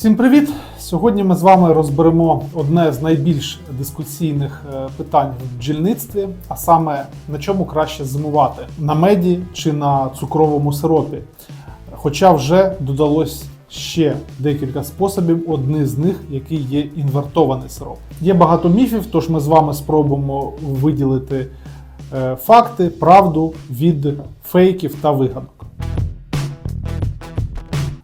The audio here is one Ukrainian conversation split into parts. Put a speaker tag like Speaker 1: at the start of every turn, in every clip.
Speaker 1: Всім привіт! Сьогодні ми з вами розберемо одне з найбільш дискусійних е, питань в бджільництві, а саме на чому краще зимувати на меді чи на цукровому сиропі. Хоча вже додалось ще декілька способів, одні з них, який є інвертований сироп. Є багато міфів, тож ми з вами спробуємо виділити е, факти, правду від фейків та вигадок.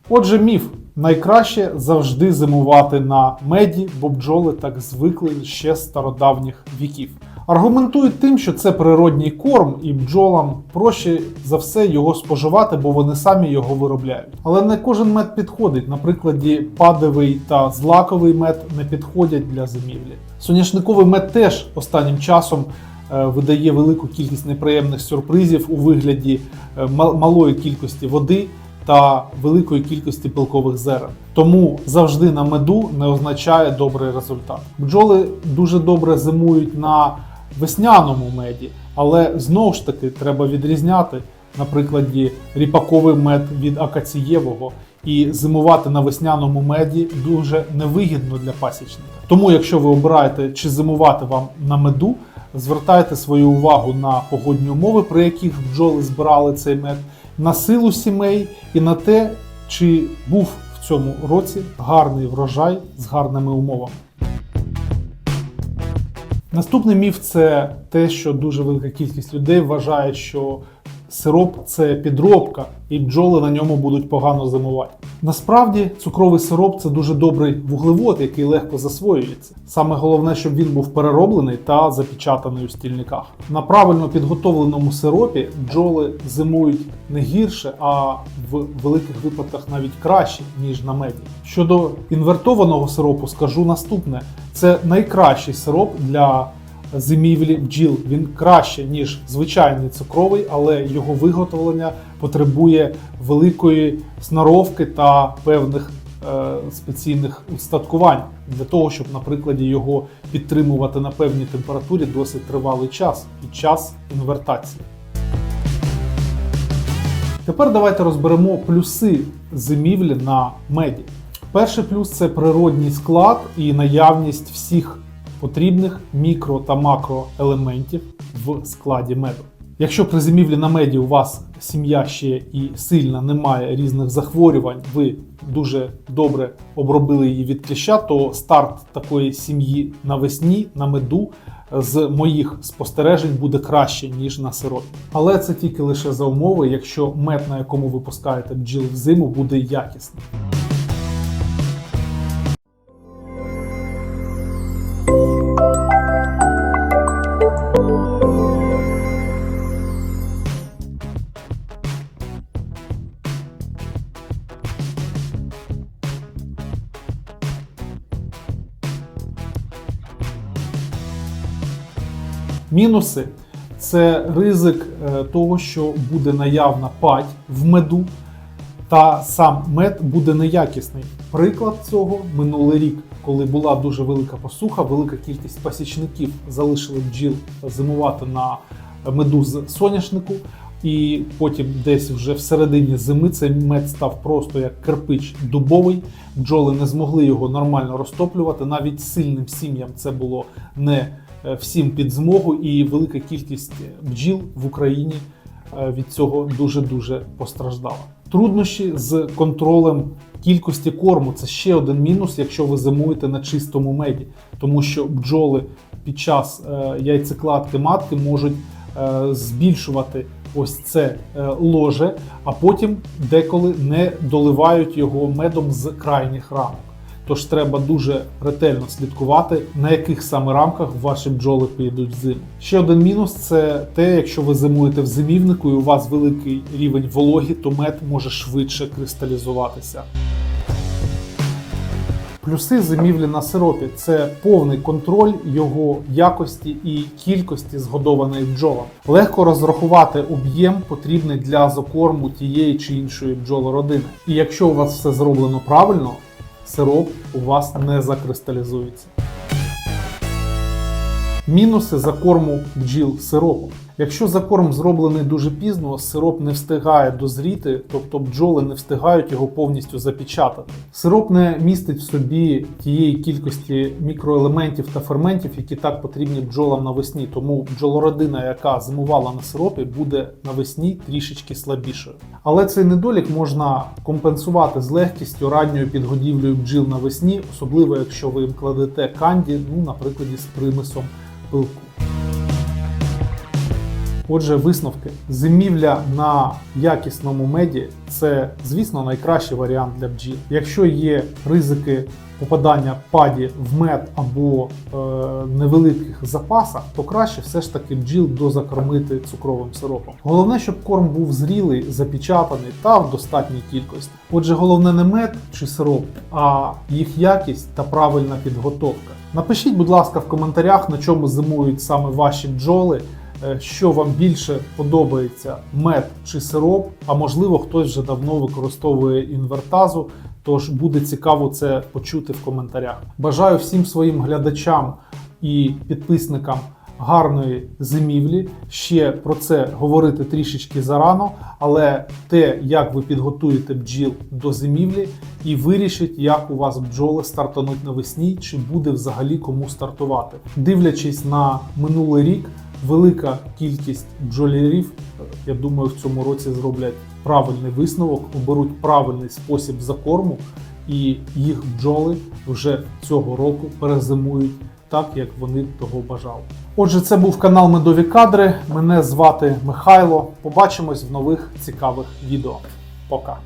Speaker 1: Отже, міф. Найкраще завжди зимувати на меді, бо бджоли так звикли ще з стародавніх віків. Аргументують тим, що це природній корм, і бджолам проще за все його споживати, бо вони самі його виробляють. Але не кожен мед підходить. Наприклад, падовий та злаковий мед не підходять для зимівлі. Соняшниковий мед теж останнім часом е, видає велику кількість неприємних сюрпризів у вигляді е, малої кількості води та великої кількості пилкових зерен. Тому завжди на меду не означає добрий результат. Бджоли дуже добре зимують на весняному меді, але знову ж таки треба відрізняти, на прикладі ріпаковий мед від акацієвого. І зимувати на весняному меді дуже невигідно для пасічника. Тому, якщо ви обираєте чи зимувати вам на меду, звертайте свою увагу на погодні умови, при яких бджоли збирали цей мед, на силу сімей і на те, чи був в цьому році гарний врожай з гарними умовами. Наступний міф це те, що дуже велика кількість людей вважає, що сироп це підробка, і бджоли на ньому будуть погано зимувати. Насправді, цукровий сироп це дуже добрий вуглевод, який легко засвоюється. Саме головне, щоб він був перероблений та запечатаний у стільниках. На правильно підготовленому сиропі бджоли зимують не гірше, а в великих випадках навіть краще, ніж на меді. Щодо інвертованого сиропу, скажу наступне: це найкращий сироп для зимівлі бджіл. Він краще, ніж звичайний цукровий, але його виготовлення потребує великої сноровки та певних е, спеційних устаткувань для того, щоб, на прикладі, його підтримувати на певній температурі досить тривалий час під час інвертації. Тепер давайте розберемо плюси зимівлі на меді. Перший плюс це природній склад і наявність всіх потрібних мікро та макроелементів в складі меду. Якщо при зимівлі на меді у вас сім'я ще і сильна, немає різних захворювань, ви дуже добре обробили її від кліща, то старт такої сім'ї навесні на меду з моїх спостережень буде краще, ніж на сиропі. Але це тільки лише за умови, якщо мед, на якому ви пускаєте бджіл в зиму, буде якісним. Мінуси це ризик е, того, що буде наявна падь в меду, та сам мед буде неякісний. Приклад цього минулий рік, коли була дуже велика посуха, велика кількість пасічників залишили бджіл зимувати на меду з соняшнику. І потім десь вже в середині зими цей мед став просто як кирпич дубовий. Бджоли не змогли його нормально розтоплювати. Навіть сильним сім'ям це було не всім під змогу, і велика кількість бджіл в Україні е, від цього дуже дуже постраждала. Труднощі з контролем кількості корму це ще один мінус, якщо ви зимуєте на чистому меді, тому що бджоли під час е, яйцекладки матки можуть е, збільшувати ось це е, ложе, а потім деколи не доливають його медом з крайніх рамок. Тож треба дуже ретельно слідкувати, на яких саме рамках ваші бджоли підуть в зиму. Ще один мінус це те, якщо ви зимуєте в зимівнику і у вас великий рівень вологі, то мед може швидше кристалізуватися. Плюси зимівлі на сиропі це повний контроль його якості і кількості згодованої бджолам. Легко розрахувати об'єм, потрібний для закорму тієї чи іншої бджолородини. І якщо у вас все зроблено правильно, сироп у вас не закристалізується. Мінуси закорму бджіл сиропом. Якщо закорм зроблений дуже пізно, сироп не встигає дозріти, тобто бджоли не встигають його повністю запечатати. Сироп не містить в собі тієї кількості мікроелементів та ферментів, які так потрібні бджолам навесні. Тому бджолородина, яка зимувала на сиропі, буде навесні трішечки слабішою. Але цей недолік можна компенсувати з легкістю ранньою підгодівлею бджіл навесні, особливо якщо ви їм кладете канді, ну, наприклад, з примесом пилку. Отже, висновки. Зимівля на якісному меді це, звісно, найкращий варіант для бджіл. Якщо є ризики попадання паді в мед або е, невеликих запасах, то краще все ж таки бджіл дозакормити цукровим сиропом. Головне, щоб корм був зрілий, запечатаний та в достатній кількості. Отже, головне не мед чи сироп, а їх якість та правильна підготовка. Напишіть, будь ласка, в коментарях, на чому зимують саме ваші бджоли. Е, Що вам більше подобається мед чи сироп, а можливо хтось вже давно використовує інвертазу. Тож буде цікаво це почути в коментарях. Бажаю всім своїм глядачам і підписникам гарної зимівлі. Ще про це говорити трішечки зарано, але те, як ви підготуєте бджіл до зимівлі, і вирішить, як у вас бджоли стартануть навесні, чи буде взагалі кому стартувати. Дивлячись на минулий рік, велика кількість бджолярів, я думаю, в цьому році зроблять правильний висновок, оберуть правильний спосіб закорму, і їх бджоли вже цього року перезимують так, як вони того бажали. Отже, це був канал Медові Кадри. Мене звати Михайло. Побачимось в нових цікавих відео. Пока.